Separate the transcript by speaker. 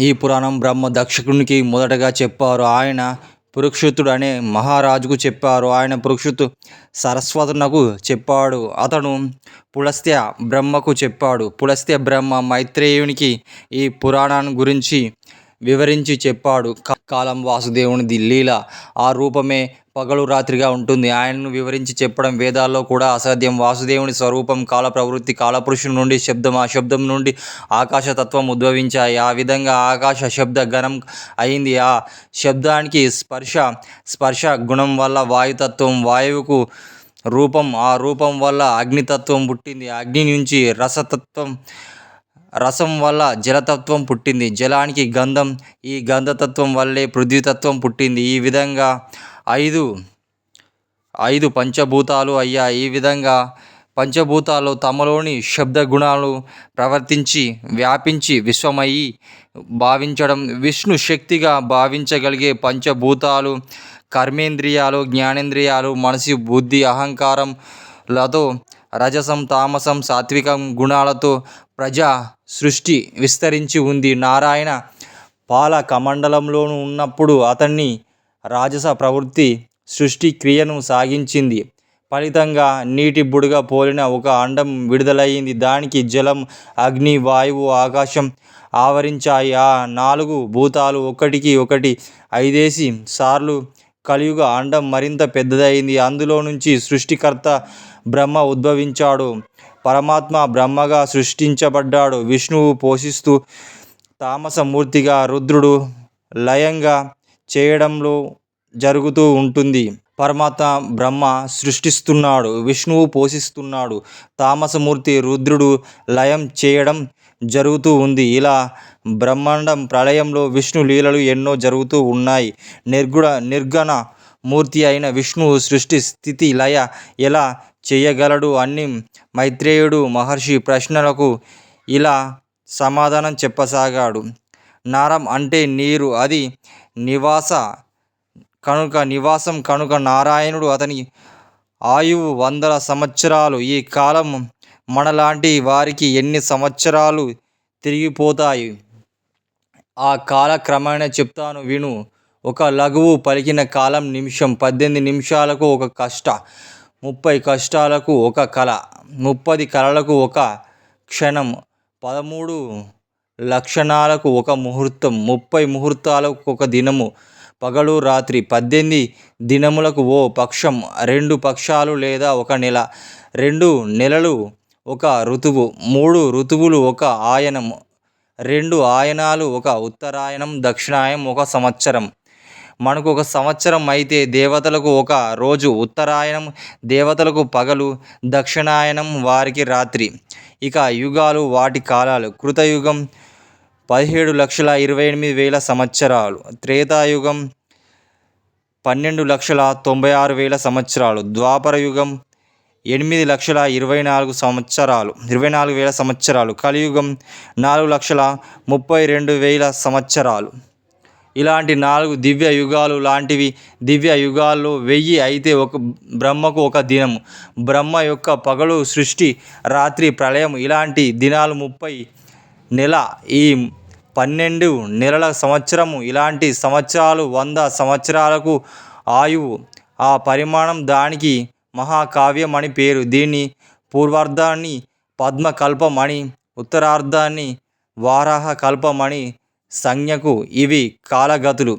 Speaker 1: ఈ పురాణం బ్రహ్మ దక్షకునికి మొదటగా చెప్పారు. ఆయన పురుక్షితుడు అనే మహారాజుకు చెప్పారు. ఆయన పురుక్షితు సరస్వతునకు చెప్పాడు. అతను పులస్త్య బ్రహ్మకు చెప్పాడు. పులస్త్య బ్రహ్మ మైత్రేయునికి ఈ పురాణాన్ని గురించి వివరించి చెప్పాడు. కా- కాలం వాసుదేవునిది లీల. ఆ రూపమే పగలు రాత్రిగా ఉంటుంది. ఆయనను వివరించి చెప్పడం వేదాల్లో కూడా అసాధ్యం. వాసుదేవుని స్వరూపం కాల ప్రవృత్తి కాలపురుషుని నుండి శబ్దం ఆ శబ్దం నుండి ఆకాశతత్వం ఉద్భవించాయి. ఆ విధంగా ఆకాశ శబ్ద గణం అయింది. ఆ శబ్దానికి స్పర్శ స్పర్శ గుణం వల్ల వాయుతత్వం వాయువుకు రూపం ఆ రూపం వల్ల అగ్నితత్వం పుట్టింది. అగ్ని నుంచి రసతత్వం రసం వల్ల జలతత్వం పుట్టింది. జలానికి గంధం ఈ గంధతత్వం వల్లే పృథ్వీతత్వం పుట్టింది. ఈ విధంగా ఐదు ఐదు పంచభూతాలు అయ్యాయి. ఈ విధంగా పంచభూతాలు తమలోని శబ్ద గుణాలు ప్రవర్తించి వ్యాపించి విశ్వమయ్యి భావించడం విష్ణు శక్తిగా భావించగలిగే పంచభూతాలు కర్మేంద్రియాలు జ్ఞానేంద్రియాలు మనసు బుద్ధి అహంకారంలతో రజసం తామసం సాత్వికం గుణాలతో ప్రజా సృష్టి విస్తరించి ఉంది. నారాయణ పాల కమండలంలోను ఉన్నప్పుడు అతన్ని రాజస ప్రవృత్తి సృష్టి క్రియను సాగించింది. ఫలితంగా నీటి బుడగ పోలిన ఒక అండం విడుదలయ్యింది దానికి జలం అగ్ని వాయువు ఆకాశం ఆవరించాయి. ఆ నాలుగు భూతాలు ఒకటికి ఒకటి ఐదేసి సార్లు కలియుగ అండం మరింత పెద్దదైంది. అందులో నుంచి సృష్టికర్త బ్రహ్మ ఉద్భవించాడు. పరమాత్మ బ్రహ్మగా సృష్టించబడ్డాడు. విష్ణువు పోషిస్తూ తామసమూర్తిగా రుద్రుడు లయంగా చేయడంలో జరుగుతూ ఉంటుంది. పరమాత్మ బ్రహ్మ సృష్టిస్తున్నాడు. విష్ణువు పోషిస్తున్నాడు. తామసమూర్తి రుద్రుడు లయం చేయడం జరుగుతూ ఉంది. ఇలా బ్రహ్మాండం ప్రళయంలో విష్ణు లీలలు ఎన్నో జరుగుతూ ఉన్నాయి. నిర్గుణ నిర్గణ మూర్తి అయిన విష్ణువు సృష్టి స్థితి లయ ఎలా చేయగలడు అని మైత్రేయుడు మహర్షి ప్రశ్నలకు ఇలా సమాధానం చెప్పసాగాడు. నారం అంటే నీరు. అది నివాస కనుక నివాసం కనుక నారాయణుడు అతని ఆయువు వందల సంవత్సరాలు. ఈ కాలం మనలాంటి వారికి ఎన్ని సంవత్సరాలు తిరిగిపోతాయి? ఆ కాలక్రమేణా చెప్తాను విను. ఒక లఘువు పలికిన కాలం నిమిషం పద్దెనిమిది నిమిషాలకు ఒక కష్ట. ముప్పై కష్టాలకు ఒక కళ ముప్పది కళలకు ఒక క్షణం పదమూడు లక్షణాలకు ఒక ముహూర్తం ముప్పై ముహూర్తాలకు ఒక దినము. పగలు రాత్రి పద్దెనిమిది దినములకు ఓ పక్షం రెండు పక్షాలు లేదా ఒక నెల రెండు నెలలు ఒక ఋతువు మూడు ఋతువులు ఒక ఆయనం రెండు ఆయనాలు ఒక ఉత్తరాయణం దక్షిణాయనం ఒక సంవత్సరం. మనకు ఒక సంవత్సరం అయితే దేవతలకు ఒక రోజు ఉత్తరాయణం దేవతలకు పగలు దక్షిణాయనం వారికి రాత్రి. ఇక యుగాలు వాటి కాలాలు. కృతయుగం పదిహేడు లక్షల ఇరవై ఎనిమిది వేల సంవత్సరాలు. త్రేతాయుగం పన్నెండు లక్షల తొంభై ఆరు వేల సంవత్సరాలు. ద్వాపర యుగం ఎనిమిది లక్షల ఇరవై నాలుగు సంవత్సరాలు. ఇరవై నాలుగు వేల సంవత్సరాలు. కలియుగం నాలుగు లక్షల ముప్పై రెండు వేల సంవత్సరాలు. ఇలాంటి నాలుగు దివ్య యుగాలు లాంటివి. దివ్య యుగాల్లో వెయ్యి అయితే ఒక బ్రహ్మకు ఒక దినం బ్రహ్మ యొక్క పగలు సృష్టి రాత్రి ప్రళయం ఇలాంటి దినాలు ముప్పై నెల. ఈ పన్నెండు నెలల సంవత్సరము ఇలాంటి సంవత్సరాలు వంద సంవత్సరాలకు ఆయువు. ఆ పరిమాణం దానికి మహాకావ్యం అని పేరు. దీన్ని పూర్వార్ధాన్ని పద్మకల్పం అని ఉత్తరార్ధాన్ని వారాహ కల్పం అని సంజ్ఞకు ఇవి కాలగతులు.